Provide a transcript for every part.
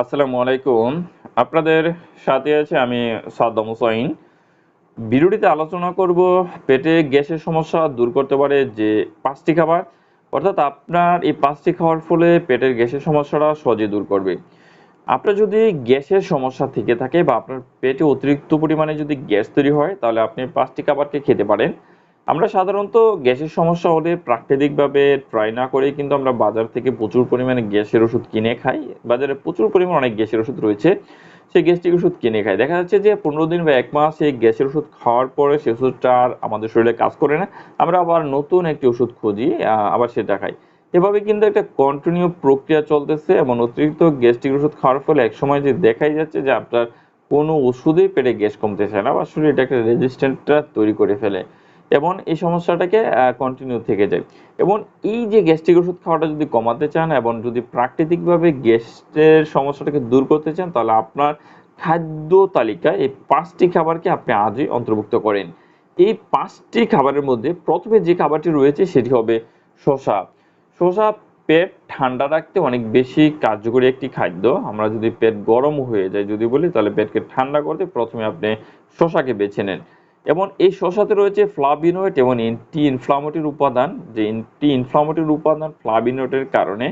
আসসালামু আলাইকুম। আপনাদের সাথে আছে আমি সাদ্দাম হুসাইন। ভিডিওটিতে আলোচনা করব পেটে গ্যাসের সমস্যা দূর করতে পারে যে পাঁচটি খাবার, অর্থাৎ আপনার এই পাঁচটি খাওয়ার ফলে পেটের গ্যাসের সমস্যাটা সহজে দূর করবে। আপনার যদি গ্যাসের সমস্যা থেকে থাকে বা আপনার পেটে অতিরিক্ত পরিমাণে যদি গ্যাস তৈরি হয়, তাহলে আপনি পাঁচটি খাবারকে খেতে পারেন। আমরা সাধারণত গ্যাসের সমস্যা হলে প্রাকৃতিকভাবে ট্রাই না করে কিন্তু আমরা বাজার থেকে প্রচুর পরিমাণে গ্যাসের ওষুধ কিনে খাই। বাজারে প্রচুর পরিমাণ অনেক গ্যাসের ওষুধ রয়েছে। সেই গ্যাস্ট্রিক ওষুধ কিনে খাই। দেখা যাচ্ছে যে পনেরো দিন বা এক মাস এই গ্যাসের ওষুধ খাওয়ার পরে সেই ওষুধটা আর আমাদের শরীরে কাজ করে না। আমরা আবার নতুন একটি ওষুধ খুঁজি আবার সেটা খাই। এভাবে কিন্তু একটা কন্টিনিউ প্রক্রিয়া চলতেছে এবং অতিরিক্ত গ্যাস্ট্রিক ওষুধ খাওয়ার ফলে এক সময় যে দেখাই যাচ্ছে যে আপনার কোনো ওষুধেই পেটে গ্যাস কমতেছে না বা শরীরে একটা রেজিস্ট্যান্টটা তৈরি করে ফেলে। এবং এই সমস্যাটাকে কন্টিনিউ থেকে যায়। এবং এই যে গ্যাস্ট্রিক ওষুধ খাওয়াটা যদি কমাতে চান এবং যদি প্রাকৃতিকভাবে গ্যাসের সমস্যাটাকে দূর করতে চান, তাহলে আপনার খাদ্য তালিকায় এই পাঁচটি খাবারকে আপনি আজই অন্তর্ভুক্ত করেন। এই পাঁচটি খাবারের মধ্যে প্রথমে যে খাবারটি রয়েছে সেটি হবে শসা। শসা পেট ঠান্ডা রাখতে অনেক বেশি কার্যকরী একটি খাদ্য। আমরা যদি পেট গরম হয়ে যায় যদি বলি, তাহলে পেটকে ঠান্ডা করতে প্রথমে আপনি শশাকে বেছে নেন। এবং এই শসাতে রয়েছে ফ্লাভিনোয়েড এবং অ্যান্টি ইনফ্লামেটরির উপাদান। যে অ্যান্টি ইনফ্লামেটরির উপাদান ফ্লাভিনোয়েডের কারণে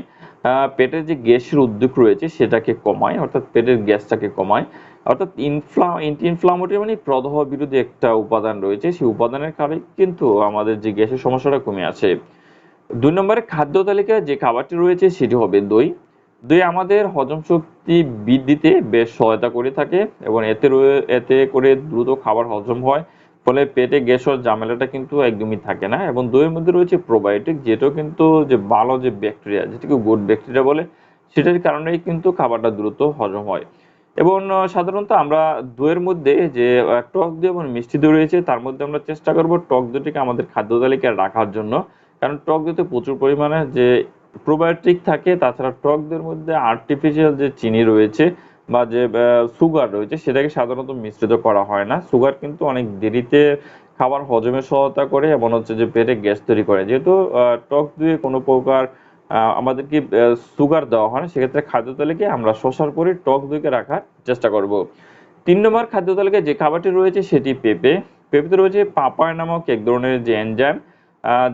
পেটের যে গ্যাসের উদ্যোগ রয়েছে সেটাকে কমায়, অর্থাৎ পেটের গ্যাসটাকে কমায়। অর্থাৎ ইনফ্লা অ্যান্টি ইনফ্লামেটরি মানে প্রদাহ বিরোধী একটা উপাদান রয়েছে। সেই উপাদানের কারণে কিন্তু আমাদের যে গ্যাসের সমস্যাটা কমে আসে। দুই নম্বরে খাদ্য তালিকায় যে খাবারটি রয়েছে সেটি হবে দই। দই আমাদের হজম শক্তি বৃদ্ধিতে বেশ সহায়তা করে থাকে এবং এতে এতে করে দ্রুত খাবার হজম হয়। ফলে পেটে গ্যাস হওয়ার ঝামেলাটা কিন্তু একদমই থাকে না এবং দইয়ের মধ্যে রয়েছে প্রোবায়োটিক যেটাও কিন্তু যে ভালো যে ব্যাকটেরিয়া যেটাকে গুড ব্যাকটেরিয়া বলে, সেটার কারণেই কিন্তু খাবারটা দ্রুত হজম হয়। এবং সাধারণত আমরা দইয়ের মধ্যে যে টক দই এবং মিষ্টি দই রয়েছে, তার মধ্যে আমরা চেষ্টা করব টক দইটিকে আমাদের খাদ্য তালিকায় রাখার জন্য। কারণ টক দইতে প্রচুর পরিমাণে যে প্রোবায়োটিক থাকে, তাছাড়া টক দইয়ের মধ্যে আর্টিফিশিয়াল যে চিনি রয়েছে বা যে সুগার রয়েছে সেটাকে সাধারণত মিশ্রিত করা হয় না। সুগার কিন্তু অনেক দেরিতে খাবার হজমে সহায়তা করে এবং হচ্ছে যে পেটে গ্যাস তৈরি করে। যেহেতু টক দইয়ে কোনো প্রকার আমাদেরকে সুগার দেওয়া হয় না, সেক্ষেত্রে খাদ্য তালিকায় আমরা শসার পরে টক দইকে রাখার চেষ্টা করব। তিন নম্বর খাদ্য তালিকায় যে খাবারটি রয়েছে সেটি পেঁপে। পেঁপেতে রয়েছে পাপায় নামক এক ধরনের যে এনজাইম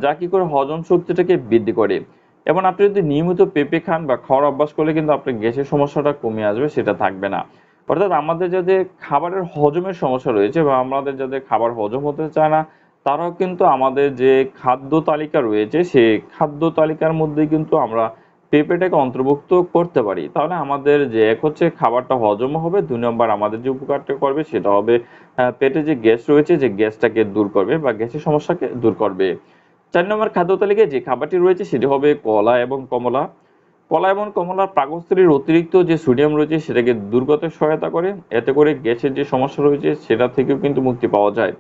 যা কি করে হজম শক্তিটাকে বৃদ্ধি করে। এবং আপনি যদি নিয়মিত পেঁপে খান বা খাওয়ার অভ্যাস করলে কিন্তু আপনার গ্যাসের সমস্যাটা কমে আসবে, সেটা থাকবে না। অর্থাৎ আমাদের যাদের খাবারের হজমের সমস্যা রয়েছে বা আমাদের যাদের খাবার হজম হতে চায় না, তারাও কিন্তু আমাদের যে খাদ্য তালিকা রয়েছে সেই খাদ্য তালিকার মধ্যে কিন্তু আমরা পেঁপেটাকে অন্তর্ভুক্ত করতে পারি। তাহলে আমাদের যে এক হচ্ছে খাবারটা হজম হবে, দুই নম্বর আমাদের যে উপকারটা করবে সেটা হবে পেটে যে গ্যাস রয়েছে, যে গ্যাসটাকে দূর করবে বা গ্যাসের সমস্যাকে দূর করবে। চার নম্বর খাদ্য তালিকায় যে খাবারটি রয়েছে সেটি হবে কলা এবং কমলা। কলা এবং কমলার পাকস্থলীর অতিরিক্ত যে সোডিয়াম রয়েছে সেটাকে দূর করতে সহায়তা করে। এতে করে গ্যাসের যে সমস্যা রয়েছে সেটা থেকেও কিন্তু মুক্তি পাওয়া যায়।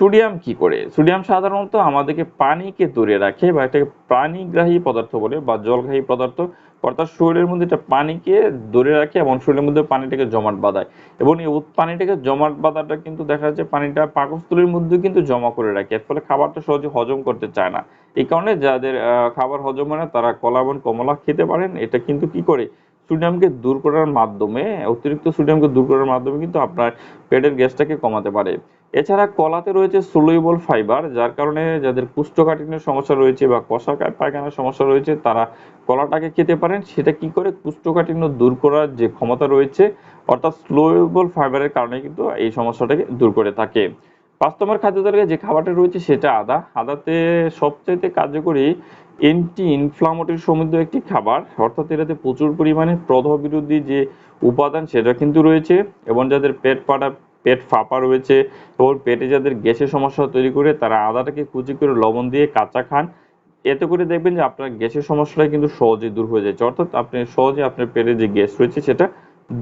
সোডিয়াম কি করে? সোডিয়াম সাধারণত আমাদেরকে পানিকে দূরে রাখে বা এটাকে প্রাণীগ্রাহী পদার্থ বলে বা জলগ্রাহী পদার্থ। অর্থাৎ শরীরের মধ্যে এটা পানিকে ধরে রাখে এবং শরীরের মধ্যে পানিটাকে জমাট বাঁধায়। এবং এই পানিটাকে জমাট বাঁধাটা কিন্তু দেখা যাচ্ছে পানিটা পাকস্থলীর মধ্যে কিন্তু জমা করে রাখে। এর ফলে খাবারটা সহজে হজম করতে চায় না। এই কারণে যাদের খাবার হজম হয় না, তারা কলা এবং কমলা খেতে পারেন। এটা কিন্তু কি করে? সোডিয়ামকে দূর করার মাধ্যমে, অতিরিক্ত সোডিয়ামকে দূর করার মাধ্যমে কিন্তু আপনার পেটের গ্যাসটাকে কমাতে পারে। এছাড়া কলাতে রয়েছে সোলুয়েবল ফাইবার যার কারণে যাদের কুষ্ঠকাঠিন্যের সমস্যা রয়েছে বা কষা পায়খানার সমস্যা রয়েছে, তারা কলাটাকে খেতে পারেন। সেটা কি করে? কুষ্ঠকাঠিন্য দূর করার যে ক্ষমতা রয়েছে, অর্থাৎ স্লোয়েবল ফাইবারের কারণে কিন্তু এই সমস্যাটাকে দূর করে থাকে। পাঁচ নম্বর খাদ্য তালিকায় যে খাবারটা রয়েছে সেটা আদা। আদাতে সবচাইতে কার্যকরী অ্যান্টি ইনফ্লামেটরি সমৃদ্ধ একটি খাবার। অর্থাৎ এটাতে প্রচুর পরিমাণে প্রদাহ বিরোধী যে উপাদান সেটা কিন্তু রয়েছে এবং যাদের পেট ফাটা পেট ফাঁপা রয়েছে এবং পেটে যাদের গ্যাসের সমস্যা তৈরি করে তারা আদাটাকে কুচি করে লবণ দিয়ে কাঁচা খান। এতে করে দেখবেন যে আপনার গ্যাসের সমস্যাটা কিন্তু সহজে দূর হয়ে যাচ্ছে। অর্থাৎ আপনি সহজে আপনার পেটে যে গ্যাস রয়েছে সেটা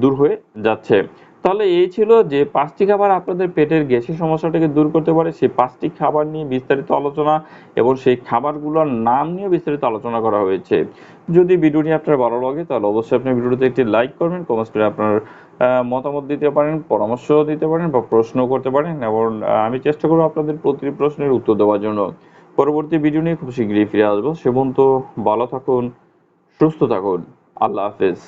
দূর হয়ে যাচ্ছে। তাহলে এই ছিল যে পাঁচটি খাবার আপনাদের পেটের গ্যাসের সমস্যাটাকে দূর করতে পারে, সেই পাঁচটি খাবার নিয়ে বিস্তারিত আলোচনা এবং সেই খাবারগুলোর নাম নিয়ে বিস্তারিত আলোচনা করা হয়েছে। যদি ভিডিওটি আপনার ভালো লাগে, তাহলে অবশ্যই আপনি ভিডিওতে একটি লাইক করবেন কমেন্ট করে আপনার মতামত দিতে পারেন পরামর্শ দিতে পারেন বা প্রশ্ন করতে পারেন এবং আমি চেষ্টা করব আপনাদের প্রতিটি প্রশ্নের উত্তর দেওয়ার জন্য। পরবর্তী ভিডিও নিয়ে খুব শীঘ্রই ফিরে আসব। সে পর্যন্ত ভালো থাকুন, সুস্থ থাকুন। আল্লাহ হাফেজ।